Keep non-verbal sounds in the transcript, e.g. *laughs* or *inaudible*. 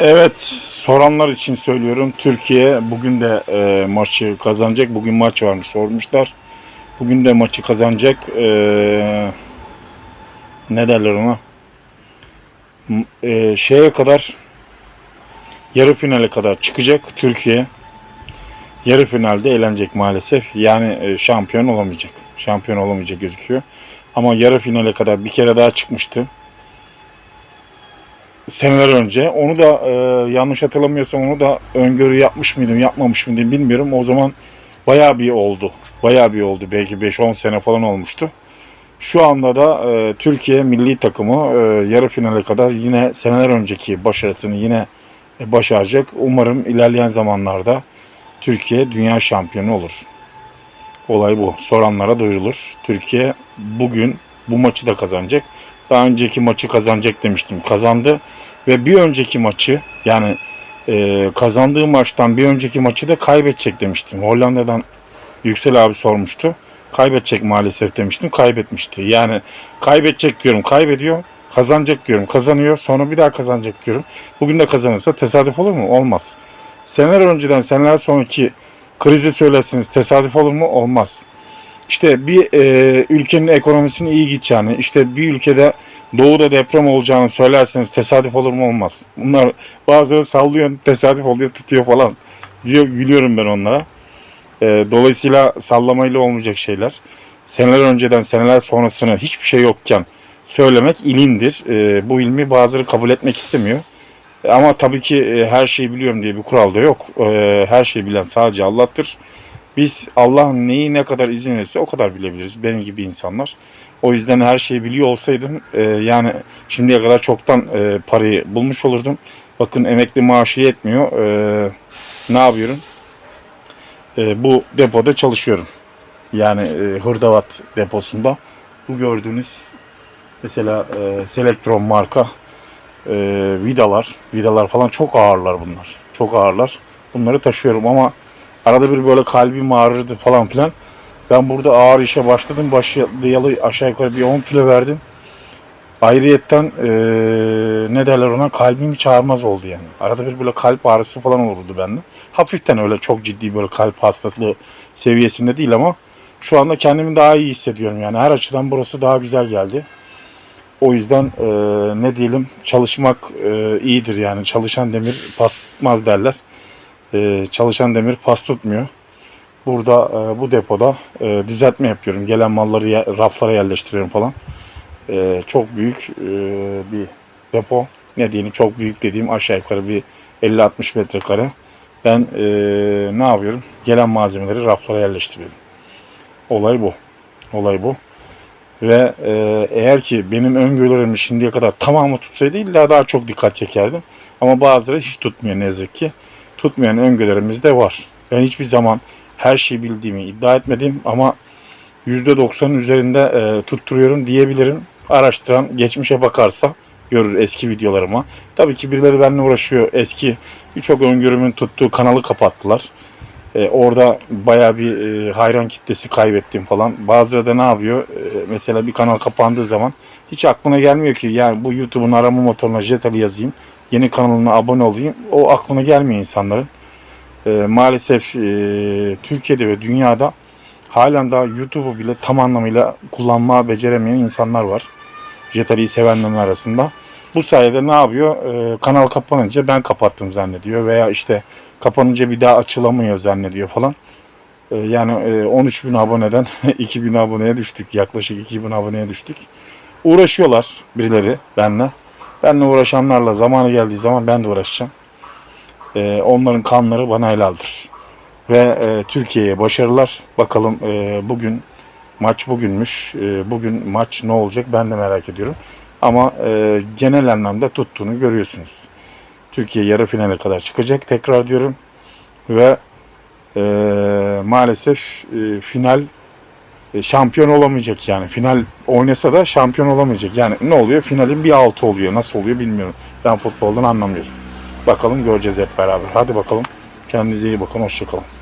Evet, soranlar için söylüyorum. Türkiye bugün de e, maçı kazanacak. Bugün maç varmış sormuşlar. Bugün de maçı kazanacak. E, ne derler ona? E, şeye kadar yarı finale kadar çıkacak Türkiye. Yarı finalde elenecek maalesef. Yani e, şampiyon olamayacak. Şampiyon olamayacak gözüküyor. Ama yarı finale kadar bir kere daha çıkmıştı seneler önce. Onu da e, yanlış hatırlamıyorsam onu da öngörü yapmış mıydım, yapmamış mıydım bilmiyorum. O zaman bayağı bir oldu. Bayağı bir oldu. Belki 5-10 sene falan olmuştu. Şu anda da e, Türkiye milli takımı e, yarı finale kadar yine seneler önceki başarısını yine e, başaracak. Umarım ilerleyen zamanlarda Türkiye dünya şampiyonu olur. Olay bu. Soranlara duyurulur. Türkiye bugün bu maçı da kazanacak. Daha önceki maçı kazanacak demiştim. Kazandı ve bir önceki maçı yani e, kazandığı maçtan bir önceki maçı da kaybedecek demiştim. Hollanda'dan Yüksel abi sormuştu. Kaybedecek maalesef demiştim. Kaybetmişti. Yani kaybedecek diyorum kaybediyor. Kazanacak diyorum kazanıyor. Sonra bir daha kazanacak diyorum. Bugün de kazanırsa tesadüf olur mu? Olmaz. Seneler önceden seneler sonraki krizi söylersiniz tesadüf olur mu? Olmaz. İşte bir e, ülkenin ekonomisinin iyi gideceğini, işte bir ülkede doğuda deprem olacağını söylerseniz tesadüf olur mu olmaz. Bunlar bazıları sallıyor, tesadüf oluyor, tutuyor falan. Diyor, gülüyorum ben onlara. E, dolayısıyla sallamayla olmayacak şeyler. Seneler önceden, seneler sonrasını hiçbir şey yokken söylemek ilimdir. E, bu ilmi bazıları kabul etmek istemiyor. E, Ama tabii ki e, her şeyi biliyorum diye bir kural da yok. E, Her şeyi bilen sadece Allah'tır. Biz Allah neyi ne kadar izin verirse o kadar bilebiliriz. Benim gibi insanlar. O yüzden her şeyi biliyor olsaydım e, yani şimdiye kadar çoktan e, parayı bulmuş olurdum. Bakın emekli maaşı yetmiyor. E, ne yapıyorum? E, bu depoda çalışıyorum. Yani e, Hırdavat deposunda. Bu gördüğünüz mesela e, Selectron marka e, vidalar. Vidalar falan çok ağırlar bunlar. Çok ağırlar. Bunları taşıyorum ama Arada bir böyle kalbim ağrırdı falan filan. Ben burada ağır işe başladım. Başlayalı aşağı yukarı bir 10 kilo verdim. Ayrıyetten eee ne derler ona kalbim hiç ağrımaz oldu yani. Arada bir böyle kalp ağrısı falan olurdu bende. Hafiften öyle çok ciddi böyle kalp hastası seviyesinde değil ama şu anda kendimi daha iyi hissediyorum yani. Her açıdan burası daha güzel geldi. O yüzden eee, ne diyelim çalışmak eee, iyidir yani. Çalışan demir pas tutmaz derler. Ee, çalışan demir pas tutmuyor. Burada e, bu depoda e, düzeltme yapıyorum. Gelen malları raflara yerleştiriyorum falan. E, çok büyük e, bir depo. Ne diyeyim çok büyük dediğim aşağı yukarı bir 50-60 metrekare. Ben e, ne yapıyorum? Gelen malzemeleri raflara yerleştiriyorum. Olay bu. Olay bu. Ve e, eğer ki benim öngörülerim şimdiye kadar tamamı tutsaydı illa daha çok dikkat çekerdim. Ama bazıları hiç tutmuyor ne yazık ki tutmayan öngörülerimiz de var. Ben hiçbir zaman her şeyi bildiğimi iddia etmedim ama %90'ın üzerinde e, tutturuyorum diyebilirim. Araştıran geçmişe bakarsa görür eski videolarıma. Tabii ki birileri benimle uğraşıyor. Eski birçok öngörümün tuttuğu kanalı kapattılar. E, orada baya bir e, hayran kitlesi kaybettim falan. Bazıları da ne yapıyor? E, mesela bir kanal kapandığı zaman hiç aklına gelmiyor ki yani bu YouTube'un arama motoruna Jetali yazayım yeni kanalına abone olayım. O aklına gelmiyor insanların. Ee, maalesef e, Türkiye'de ve dünyada halen daha YouTube'u bile tam anlamıyla kullanma beceremeyen insanlar var. Jetali'yi sevenlerin arasında. Bu sayede ne yapıyor? Ee, kanal kapanınca ben kapattım zannediyor veya işte kapanınca bir daha açılamıyor zannediyor falan. Ee, yani e, 13 bin aboneden *laughs* 2 bin aboneye düştük. Yaklaşık 2 bin aboneye düştük. Uğraşıyorlar birileri benle. Benle uğraşanlarla zamanı geldiği zaman ben de uğraşacağım. Ee, onların kanları bana helaldir. Ve e, Türkiye'ye başarılar. Bakalım e, bugün maç bugünmüş. E, bugün maç ne olacak ben de merak ediyorum. Ama e, genel anlamda tuttuğunu görüyorsunuz. Türkiye yarı finale kadar çıkacak tekrar diyorum. Ve e, maalesef e, final e, şampiyon olamayacak yani. Final oynasa da şampiyon olamayacak. Yani ne oluyor? Finalin bir altı oluyor. Nasıl oluyor bilmiyorum. Ben futboldan anlamıyorum. Bakalım göreceğiz hep beraber. Hadi bakalım. Kendinize iyi bakın. Hoşçakalın.